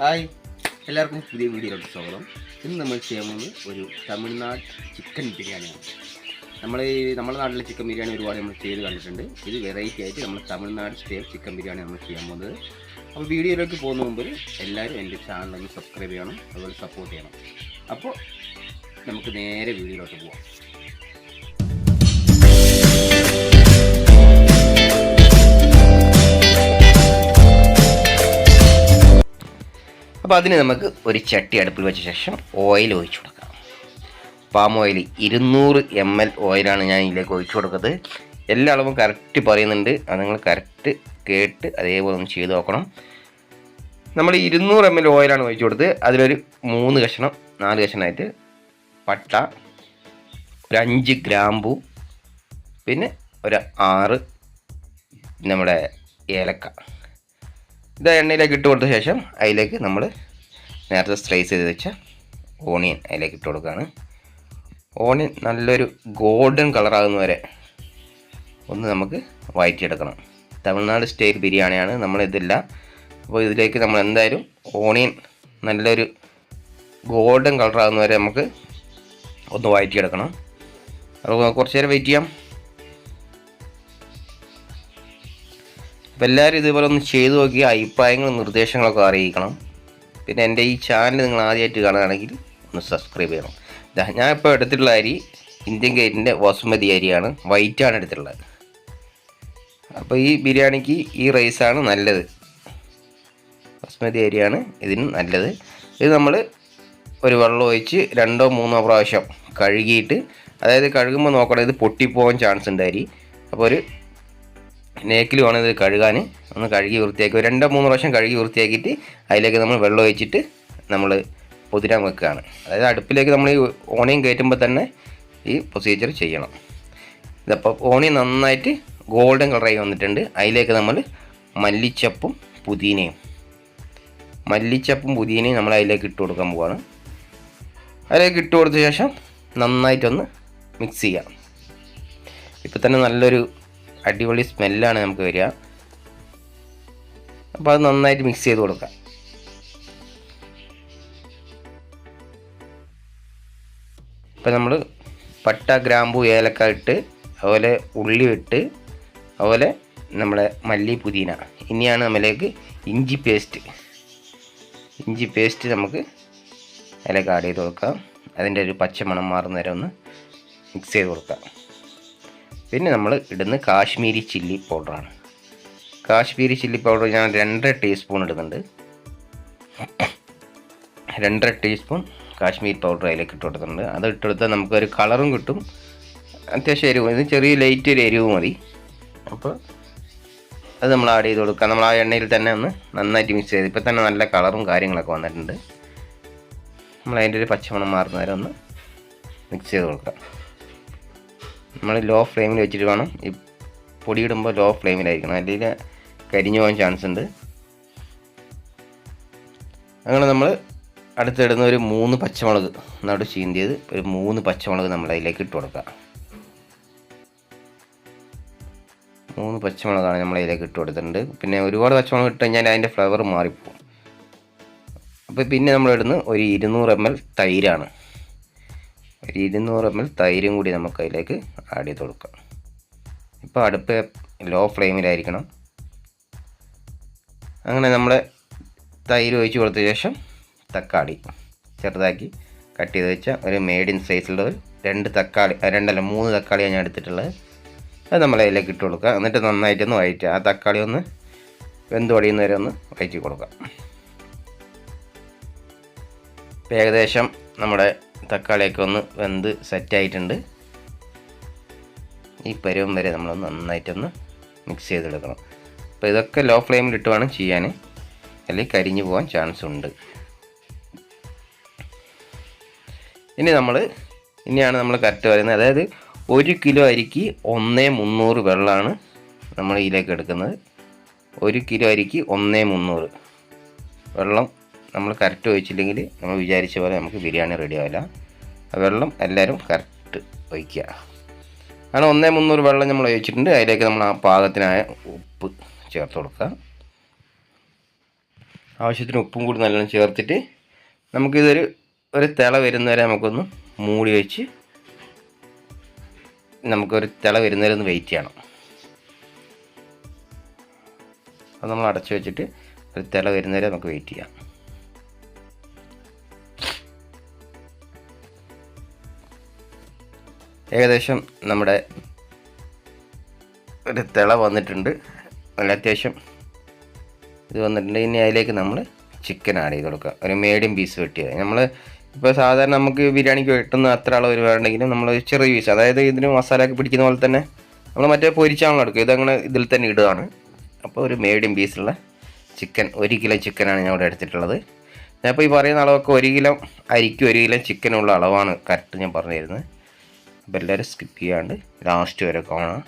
Hi. എല്ലാവർക്കും പുതിയ വീഡിയോയിലോട്ട് സ്വാഗതം. ഇന്ന് നമ്മൾ ചെയ്യാൻ പോകുന്നത് ഒരു തമിഴ്നാട് ചിക്കൻ ബിരിയാണിയാണ്. നമ്മൾ ഈ നമ്മുടെ നാട്ടിലെ ചിക്കൻ ബിരിയാണി ഒരുപാട് നമ്മൾ ചെയ്ത് കണ്ടിട്ടുണ്ട്. ഇത് വെറൈറ്റി ആയിട്ട് നമ്മൾ തമിഴ്നാട് സ്റ്റൈൽ ചിക്കൻ ബിരിയാണി നമ്മൾ ചെയ്യാൻ പോകുന്നത്. അപ്പോൾ വീഡിയോയിലേക്ക് പോകുന്ന മുമ്പ് എല്ലാവരും എന്റെ ചാനൽ ഒന്ന് സബ്സ്ക്രൈബ് ചെയ്യണം അതുപോലെ സപ്പോർട്ട് ചെയ്യണം. അപ്പോൾ നമുക്ക് നേരെ വീഡിയോയിലോട്ട് പോവാം. അപ്പോൾ അതിന് നമുക്ക് ഒരു ചട്ടി അടുപ്പിൽ വെച്ച ശേഷം ഓയിൽ ഒഴിച്ചു കൊടുക്കാം. പാം ഓയിൽ ഇരുന്നൂറ് എം എൽ ഓയിലാണ് ഞാൻ ഇതിലേക്ക് ഒഴിച്ചു കൊടുക്കുന്നത്. എല്ലാ അളവും കറക്റ്റ് പറയുന്നുണ്ട്. അത് നിങ്ങൾ കറക്റ്റ് കേട്ട് അതേപോലെ ഒന്ന് ചെയ്ത് നോക്കണം. നമ്മൾ ഇരുന്നൂറ് എം എൽ ഓയിലാണ് ഒഴിച്ചു കൊടുത്തത്. അതിലൊരു മൂന്ന് കഷ്ണം നാല് കഷ്ണമായിട്ട് പട്ട ഒരു അഞ്ച് ഗ്രാമ്പു പിന്നെ ഒരു ആറ് നമ്മുടെ ഏലക്ക. ഇത് എണ്ണയിലേക്ക് ഇട്ട് കൊടുത്ത ശേഷം അതിലേക്ക് നമ്മൾ നേരത്തെ സ്ലൈസ് ചെയ്ത് വെച്ച ഓണിയൻ അതിലേക്ക് ഇട്ട് കൊടുക്കുകയാണ് ഓണിയൻ നല്ലൊരു ഗോൾഡൻ കളറാകുന്ന വരെ ഒന്ന് നമുക്ക് വഴറ്റിയെടുക്കണം തമിഴ്നാട് സ്റ്റൈൽ ബിരിയാണിയാണ് നമ്മളിതില്ല. അപ്പോൾ ഇതിലേക്ക് നമ്മൾ എന്തായാലും ഓണിയൻ നല്ലൊരു ഗോൾഡൻ കളറാകുന്ന വരെ നമുക്ക് ഒന്ന് വഴറ്റിയെടുക്കണം അപ്പോൾ കുറച്ച് നേരം വെയിറ്റ് ചെയ്യാം. അപ്പോൾ എല്ലാവരും ഇതുപോലെ ഒന്ന് ചെയ്തു നോക്കി അഭിപ്രായങ്ങളും നിർദ്ദേശങ്ങളൊക്കെ അറിയിക്കണം. പിന്നെ എന്റെ ഈ ചാനൽ നിങ്ങൾ ആദ്യമായിട്ട് കാണുകയാണെങ്കിൽ ഒന്ന് സബ്സ്ക്രൈബ് ചെയ്യണം. ഞാൻ ഇപ്പോൾ എടുത്തിട്ടുള്ള അരി ഇന്ത്യൻ ഗേറ്റിന്റെ വസുമതി അരിയാണ്. വൈറ്റാണ് എടുത്തിട്ടുള്ളത്. അപ്പോൾ ഈ ബിരിയാണിക്ക് ഈ റൈസാണ് നല്ലത്. ബസ്മതി അരിയാണ് ഇതിന് നല്ലത്. ഇത് നമ്മൾ ഒരു വെള്ളം ഒഴിച്ച് രണ്ടോ മൂന്നോ പ്രാവശ്യം കഴുകിയിട്ട് അതായത് കഴുകുമ്പോൾ നോക്കണം ഇത് പൊട്ടിപ്പോകാൻ ചാൻസ് ഉണ്ട് അരി. അപ്പോൾ ഒരു നേക്കിൽ വേണം ഇത് കഴുകാൻ ഒന്ന് കഴുകി വൃത്തിയാക്കി രണ്ടോ മൂന്നോ പ്രാവശ്യം കഴുകി വൃത്തിയാക്കിയിട്ട് അതിലേക്ക് നമ്മൾ വെള്ളം ഒഴിച്ചിട്ട് നമ്മൾ പൊതിരാൻ വെക്കുകയാണ്. അതായത് അടുപ്പിലേക്ക് നമ്മൾ ഈ ഓണിയും കയറ്റുമ്പോൾ തന്നെ ഈ പ്രൊസീജിയർ ചെയ്യണം. ഇതപ്പോൾ ഓണി നന്നായിട്ട് ഗോൾഡൻ കളറായി വന്നിട്ടുണ്ട്. അതിലേക്ക് നമ്മൾ മല്ലിച്ചപ്പും പുതിനയും മല്ലിച്ചപ്പും പുതിനയും നമ്മൾ അതിലേക്ക് ഇട്ട് കൊടുക്കാൻ പോവാണ്. അതിലേക്ക് ഇട്ട് കൊടുത്ത ശേഷം നന്നായിട്ടൊന്ന് മിക്സ് ചെയ്യാം. ഇപ്പം തന്നെ നല്ലൊരു അടിപൊളി സ്മെല്ലാണ് നമുക്ക് വരിക. അപ്പോൾ അത് നന്നായിട്ട് മിക്സ് ചെയ്ത് കൊടുക്കാം. ഇപ്പം നമ്മൾ പട്ട ഗ്രാമ്പു ഏലക്ക ഇട്ട് അതുപോലെ ഉള്ളി ഇട്ട് അതുപോലെ നമ്മുടെ മല്ലി പുതിന. ഇനിയാണ് നമ്മളിലേക്ക് ഇഞ്ചി പേസ്റ്റ് ഇഞ്ചി പേസ്റ്റ് നമുക്ക് അതിലേക്ക് ആഡ് ചെയ്ത് കൊടുക്കാം. അതിന്റെ ഒരു പച്ചമണം മാറുന്ന വരെ ഒന്ന് മിക്സ് ചെയ്ത് കൊടുക്കാം. പിന്നെ നമ്മൾ ഇടുന്ന കാശ്മീരി ചില്ലി പൗഡറാണ്. കാശ്മീരി ചില്ലി പൗഡർ ഞാൻ രണ്ടര ടീസ്പൂൺ ഇടുന്നുണ്ട്. രണ്ടര ടീസ്പൂൺ കാശ്മീരി പൗഡർ അതിലേക്ക് ഇട്ട് കൊടുത്തിട്ടുണ്ട്. അത് ഇട്ട് കൊടുത്താൽ നമുക്കൊരു കളറും കിട്ടും. അത്യാവശ്യം എരിവ്. ഇത് ചെറിയ ലൈറ്റ് ഒരു എരിവ് മതി. അപ്പോൾ അത് നമ്മൾ ആഡ് ചെയ്ത് കൊടുക്കുക നമ്മൾ ആ എണ്ണയിൽ തന്നെ ഒന്ന് നന്നായിട്ട് മിക്സ് ചെയ്ത് ഇപ്പോൾ തന്നെ നല്ല കളറും കാര്യങ്ങളൊക്കെ വന്നിട്ടുണ്ട്. നമ്മൾ അതിന്റെ ഒരു പച്ചമണം മാറുന്ന വരെ ഒന്ന് മിക്സ് ചെയ്ത് കൊടുക്കാം. നമ്മൾ ലോ ഫ്ലെയിമിൽ വെച്ചിട്ട് വേണം. ഈ പൊടിയിടുമ്പോൾ ലോ ഫ്ലെയിമിലായിരിക്കണം അല്ലെങ്കിൽ കരിഞ്ഞു പോകാൻ ചാൻസ് ഉണ്ട്. അങ്ങനെ നമ്മൾ അടുത്തിടുന്ന ഒരു മൂന്ന് പച്ചമുളക് നടു ചീന്തിയത്. ഒരു മൂന്ന് പച്ചമുളക് നമ്മൾ അതിലേക്ക് ഇട്ട് കൊടുക്കുക. മൂന്ന് പച്ചമുളകാണ് നമ്മൾ അതിലേക്ക് ഇട്ട് കൊടുത്തിട്ടുണ്ട്. പിന്നെ ഒരുപാട് പച്ചമുളക് ഇട്ട് കഴിഞ്ഞാൽ അതിന്റെ ഫ്ലേവർ മാറിപ്പോകും അപ്പോൾ പിന്നെ നമ്മൾ ഇടുന്ന ഒരു ഇരുന്നൂറ് എം എൽ തൈരാണ്. ഒരു ഇരുന്നൂറ് എം എൽ തൈരും കൂടി നമുക്ക് അതിലേക്ക് ആഡ് ചെയ്ത് കൊടുക്കാം. ഇപ്പോൾ അടുപ്പ് ലോ ഫ്ലെയിമിലായിരിക്കണം. അങ്ങനെ നമ്മൾ തൈര് ഒഴിച്ച് കൊടുത്ത ശേഷം തക്കാളി ചെറുതാക്കി കട്ട് ചെയ്ത് വെച്ച ഒരു മേഡ് ഇൻ സൈസിലുള്ള ഒരു രണ്ട് തക്കാളി രണ്ടല്ല മൂന്ന് തക്കാളിയാണ് ഞാൻ എടുത്തിട്ടുള്ളത്. അത് നമ്മൾ അതിലേക്ക് ഇട്ട് കൊടുക്കുക. എന്നിട്ട് നന്നായിട്ടൊന്ന് വഴറ്റുക. ആ തക്കാളി ഒന്ന് വെന്ത് വടിയുന്ന വരെ ഒന്ന് വഴറ്റി കൊടുക്കുക. ഏകദേശം നമ്മുടെ തക്കാളിയൊക്കെ ഒന്ന് വെന്ത് സെറ്റായിട്ടുണ്ട്. ഈ പരുവം വരെ നമ്മൾ നന്നായിട്ടൊന്ന് മിക്സ് ചെയ്തെടുക്കണം. അപ്പോൾ ഇതൊക്കെ ലോ ഫ്ലെയിമിൽ ഇട്ട് വേണം ചെയ്യാൻ അല്ലെങ്കിൽ കരിഞ്ഞു പോകാൻ ചാൻസ് ഉണ്ട്. ഇനി നമ്മൾ ഇനിയാണ് നമ്മൾ കറക്റ്റ് പറയുന്നത്. അതായത് ഒരു കിലോ അരിക്ക് ഒന്നേ മുന്നൂറ് വെള്ളമാണ് നമ്മൾ ഇതിലേക്ക് എടുക്കുന്നത്. ഒരു കിലോ അരിക്ക് ഒന്നേ മുന്നൂറ്. വെള്ളം നമ്മൾ കറക്റ്റ് ഒഴിച്ചില്ലെങ്കിൽ നമ്മൾ വിചാരിച്ച പോലെ നമുക്ക് ബിരിയാണി റെഡി ആവില്ല. വെള്ളം എല്ലാവരും കറക്റ്റ് ഒഴിക്കുക. അങ്ങനെ ഒന്നേ മുന്നൂറ് വെള്ളം നമ്മൾ ഒഴിച്ചിട്ടുണ്ട്. അതിലേക്ക് നമ്മൾ ആ പാകത്തിനായ ഉപ്പ് ചേർത്ത് കൊടുക്കുക. ആവശ്യത്തിന് ഉപ്പും കൂടി നല്ലോണം ചേർത്തിട്ട് നമുക്കിതൊരു ഒരു തിള വരുന്നവരെ നമുക്കൊന്ന് മൂടി വെച്ച് നമുക്കൊരു തിള വരുന്നവരെ ഒന്ന് വെയിറ്റ് ചെയ്യണം. അത് നമ്മൾ അടച്ചു വെച്ചിട്ട് ഒരു തിള വരുന്നവരെ നമുക്ക് വെയിറ്റ് ചെയ്യാം. ഏകദേശം നമ്മുടെ ഒരു തിള വന്നിട്ടുണ്ട്. നല്ല അത്യാവശ്യം ഇത് വന്നിട്ടുണ്ട്. ഇനി അതിലേക്ക് നമ്മൾ ചിക്കൻ ആഡ് ചെയ്ത് കൊടുക്കുക ഒരു മീഡിയം പീസ് വെട്ടിയത് നമ്മൾ ഇപ്പോൾ സാധാരണ നമുക്ക് ബിരിയാണിക്ക് വെട്ടുന്ന അത്ര അളവ് വരുവാണെങ്കിലും നമ്മൾ ചെറിയ പീസ് അതായത് ഇതിന് മസാലയൊക്കെ പിടിക്കുന്ന പോലെ തന്നെ നമ്മൾ മറ്റേ പൊരിച്ചാണല്ലോ എടുക്കുക. ഇതങ്ങനെ ഇതിൽ തന്നെ ഇടുകയാണ്. അപ്പോൾ ഒരു മീഡിയം പീസുള്ള ചിക്കൻ ഒരു കിലോ ചിക്കനാണ് ഞാൻ ഇവിടെ എടുത്തിട്ടുള്ളത്. ഞാനിപ്പോൾ ഈ പറയുന്ന അളവൊക്കെ ഒരു കിലോ അരിക്കും ഒരു കിലോ ചിക്കനുള്ള അളവാണ് കറക്റ്റ് ഞാൻ പറഞ്ഞു തരുന്നത് അപ്പോൾ സ്കിപ്പ് ചെയ്യാണ്ട് ലാസ്റ്റ് വരെ കാണാം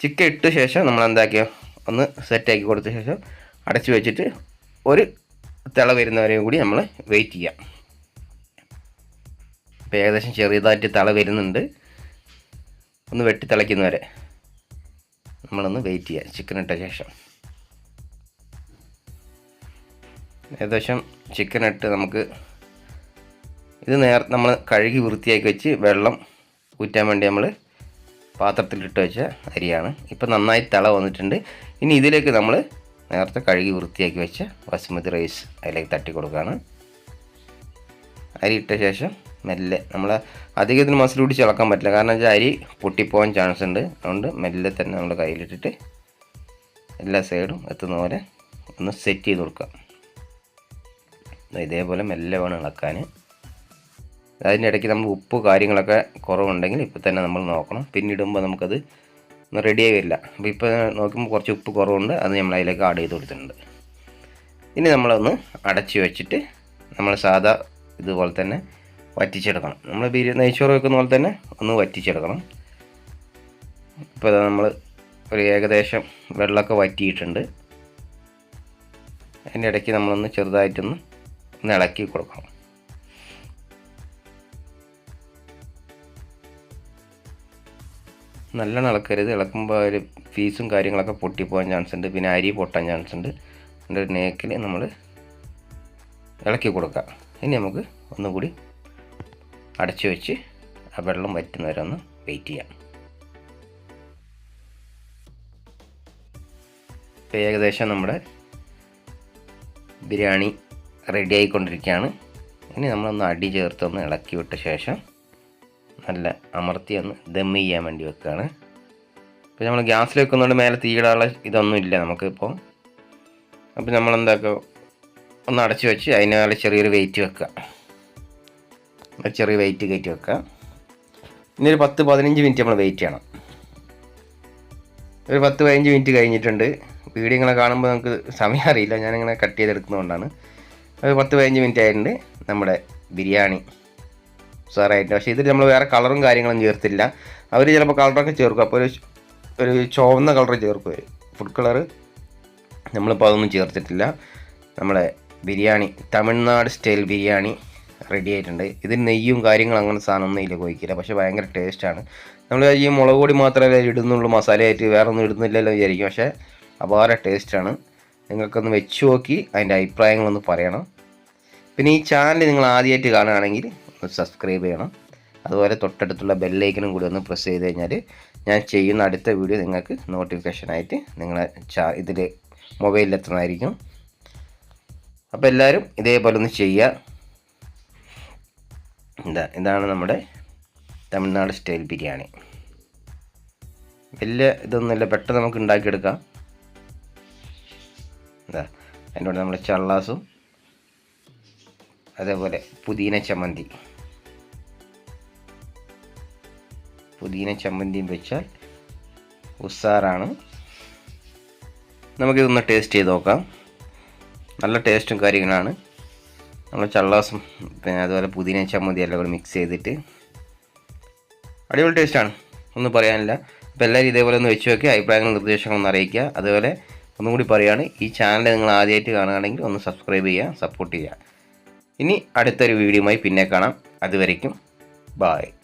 ചിക്കൻ ഇട്ട ശേഷം നമ്മൾ എന്താക്കിയ? ഒന്ന് സെറ്റാക്കി കൊടുത്ത ശേഷം അടച്ചു വെച്ചിട്ട് ഒരു തിള വരുന്നവരെയും കൂടി നമ്മൾ വെയിറ്റ് ചെയ്യാം. ഇപ്പോൾ ഏകദേശം ചെറിയതായിട്ട് തിള വരുന്നുണ്ട്. ഒന്ന് വെട്ടി തിളയ്ക്കുന്നവരെ നമ്മളൊന്ന് വെയിറ്റ് ചെയ്യാം ചിക്കൻ ഇട്ട ശേഷം. ഏകദേശം ചിക്കൻ ഇട്ട് നമുക്ക് ഇത് നേർ നമ്മൾ കഴുകി വൃത്തിയാക്കി വെച്ച് വെള്ളം ഊറ്റാൻ വേണ്ടി നമ്മൾ പാത്രത്തിലിട്ട് വെച്ച അരിയാണ്. ഇപ്പം നന്നായി തിള വന്നിട്ടുണ്ട്. ഇനി ഇതിലേക്ക് നമ്മൾ നേരത്തെ കഴുകി വൃത്തിയാക്കി വെച്ച ബസുമതി റൈസ് അതിലേക്ക് തട്ടി കൊടുക്കുകയാണ് അരി ഇട്ട ശേഷം മെല്ലെ നമ്മൾ അധികം ഇതിന് മസിൽ കൂടി ഇളക്കാൻ പറ്റില്ല. കാരണം വെച്ചാൽ അരി പൊട്ടിപ്പോകാൻ ചാൻസ് ഉണ്ട്. അതുകൊണ്ട് മെല്ലെ തന്നെ നമ്മൾ കയ്യിലിട്ടിട്ട് എല്ലാ സൈഡും എത്തുന്ന പോലെ ഒന്ന് സെറ്റ് ചെയ്ത് കൊടുക്കുക ഇതേപോലെ മെല്ലെ വേണം ഇളക്കാൻ അതിന്റെ ഇടയ്ക്ക് നമ്മൾ ഉപ്പ് കാര്യങ്ങളൊക്കെ കുറവുണ്ടെങ്കിൽ ഇപ്പോൾ തന്നെ നമ്മൾ നോക്കണം. പിന്നിടുമ്പോൾ നമുക്കത് റെഡിയായി വരില്ല. അപ്പോൾ ഇപ്പോൾ നോക്കുമ്പോൾ കുറച്ച് ഉപ്പ് കുറവുണ്ട്. അത് നമ്മൾ അതിലേക്ക് ആഡ് ചെയ്ത് കൊടുത്തിട്ടുണ്ട്. ഇനി നമ്മളൊന്ന് അടച്ച് വെച്ചിട്ട് നമ്മൾ സാധാ ഇതുപോലെ തന്നെ വറ്റിച്ചെടുക്കണം. നമ്മൾ ബിരിയാണി നെയ്ച്ചോറ് വെക്കുന്ന പോലെ തന്നെ ഒന്ന് വറ്റിച്ചെടുക്കണം. ഇപ്പോൾ നമ്മൾ ഒരു ഏകദേശം വെള്ളമൊക്കെ വറ്റിയിട്ടുണ്ട്. അതിന്റെ ഇടയ്ക്ക് നമ്മളൊന്ന് ചെറുതായിട്ടൊന്ന് ഇളക്കി കൊടുക്കണം. നല്ലോണം ഇളക്കരുത് ഇളക്കുമ്പോൾ ഒരു പീസും കാര്യങ്ങളൊക്കെ പൊട്ടിപ്പോകാൻ ചാൻസ് ഉണ്ട്. പിന്നെ അരി പൊട്ടാൻ ചാൻസ് ഉണ്ട്. അതിന്റെ ഒരു നേക്കിൽ നമ്മൾ ഇളക്കി കൊടുക്കാം. ഇനി നമുക്ക് ഒന്നുകൂടി അടച്ചു വെച്ച് ആ വെള്ളം വറ്റുന്നവരെ ഒന്ന് വെയിറ്റ് ചെയ്യാം. ഇപ്പോൾ ഏകദേശം നമ്മുടെ ബിരിയാണി റെഡി ആയിക്കൊണ്ടിരിക്കുകയാണ്. ഇനി നമ്മളൊന്ന് അടി ചേർത്തൊന്ന് ഇളക്കി വിട്ട ശേഷം നല്ല അമർത്തി ഒന്ന് ദം ചെയ്യാൻ വേണ്ടി വെക്കുകയാണ്. ഇപ്പോൾ നമ്മൾ ഗ്യാസിൽ വെക്കുന്നതുകൊണ്ട് മേലെ തീയിടാനുള്ള ഇതൊന്നും ഇല്ല നമുക്കിപ്പോൾ. അപ്പോൾ നമ്മൾ ഒന്ന് അടച്ച് വെച്ച് അതിന് മേലെ ചെറിയൊരു വെയിറ്റ് വെക്കുക. ചെറിയ വെയിറ്റ് കയറ്റി വെക്കുക. ഇനി ഒരു പത്ത് പതിനഞ്ച് മിനിറ്റ് നമ്മൾ വെയിറ്റ് ചെയ്യണം. ഒരു പത്ത് പതിനഞ്ച് മിനിറ്റ് കഴിഞ്ഞിട്ടുണ്ട്. വീഡിയോ ഇങ്ങനെ കാണുമ്പോൾ നമുക്ക് സമയം അറിയില്ല. ഞാനിങ്ങനെ കട്ട് ചെയ്തെടുക്കുന്നതുകൊണ്ടാണ്. ഒരു പത്ത് പതിനഞ്ച് മിനിറ്റ് ആയിട്ടുണ്ട് നമ്മുടെ ബിരിയാണി. സാറായിട്ട് പക്ഷേ ഇതിൽ നമ്മൾ വേറെ കളറും കാര്യങ്ങളും ചേർത്തില്ല. അവർ ചിലപ്പോൾ കളറൊക്കെ ചേർക്കും. അപ്പോൾ ഒരു ഒരു ചുവന്ന കളർ ചേർക്കും ഫുഡ് കളർ നമ്മളിപ്പോൾ അതൊന്നും ചേർത്തിട്ടില്ല. നമ്മുടെ ബിരിയാണി തമിഴ്നാട് സ്റ്റൈൽ ബിരിയാണി റെഡി ആയിട്ടുണ്ട്. ഇതിൽ നെയ്യും കാര്യങ്ങളും അങ്ങനെ സാധനമൊന്നും ഇതിൽ കോഴിക്കില്ല പക്ഷേ ഭയങ്കര ടേസ്റ്റാണ് നമ്മൾ ഈ മുളക് പൊടി മാത്രമേ ഇടുന്നുള്ളൂ. മസാലയായിട്ട് വേറെ ഒന്നും ഇടുന്നില്ലല്ലോ വിചാരിക്കും. പക്ഷേ അപാര ടേസ്റ്റാണ് നിങ്ങൾക്കൊന്ന് വെച്ച് നോക്കി അതിന്റെ അഭിപ്രായങ്ങളൊന്ന് പറയണം. പിന്നെ ഈ ചാനൽ നിങ്ങൾ ആദ്യമായിട്ട് കാണുകയാണെങ്കിൽ സബ്സ്ക്രൈബ് ചെയ്യണം. അതുപോലെ തൊട്ടടുത്തുള്ള ബെല്ലൈക്കനും കൂടി ഒന്ന് പ്രസ് ചെയ്ത് കഴിഞ്ഞാൽ ഞാൻ ചെയ്യുന്ന അടുത്ത വീഡിയോ നിങ്ങൾക്ക് നോട്ടിഫിക്കേഷനായിട്ട് നിങ്ങളെ ചാ ഇതിൽ മൊബൈലിൽ എത്തുന്നതായിരിക്കും. അപ്പോൾ എല്ലാവരും ഇതേപോലെ ഒന്ന് ചെയ്യുക. എന്താ ഇതാണ് നമ്മുടെ തമിഴ്നാട് സ്റ്റൈൽ ബിരിയാണി. വലിയ ഇതൊന്നുമില്ല പെട്ടെന്ന് നമുക്ക് ഉണ്ടാക്കിയെടുക്കാം. എന്താ അതിന്റെ കൂടെ നമ്മുടെ ചള്ളാസും അതേപോലെ പുതിന ചമ്മന്തി. പുതിന ചമ്മന്തിയും വെച്ചാൽ ഉസാറാണ്. നമുക്കിതൊന്ന് ടേസ്റ്റ് ചെയ്ത് നോക്കാം. നല്ല ടേസ്റ്റും കാര്യങ്ങളാണ്. നമ്മൾ ചള്ളാസും പിന്നെ അതുപോലെ പുതിന ചമ്മന്തി എല്ലാം കൂടി മിക്സ് ചെയ്തിട്ട്. അടിപൊളി ടേസ്റ്റാണ് ഒന്നും പറയാനില്ല. അപ്പോൾ എല്ലാവരും ഇതേപോലെ ഒന്ന് വെച്ച് നോക്കി അഭിപ്രായങ്ങളും നിർദ്ദേശങ്ങളൊന്ന് അറിയിക്കുക. അതുപോലെ ഒന്നും കൂടി പറയുകയാണ് ഈ ചാനൽ നിങ്ങൾ ആദ്യമായിട്ട് കാണുകയാണെങ്കിൽ ഒന്ന് സബ്സ്ക്രൈബ് ചെയ്യുക സപ്പോർട്ട് ചെയ്യുക. ഇനി അടുത്തൊരു വീഡിയോയുമായി പിന്നെ കാണാം. അതുവരയ്ക്കും ബായ്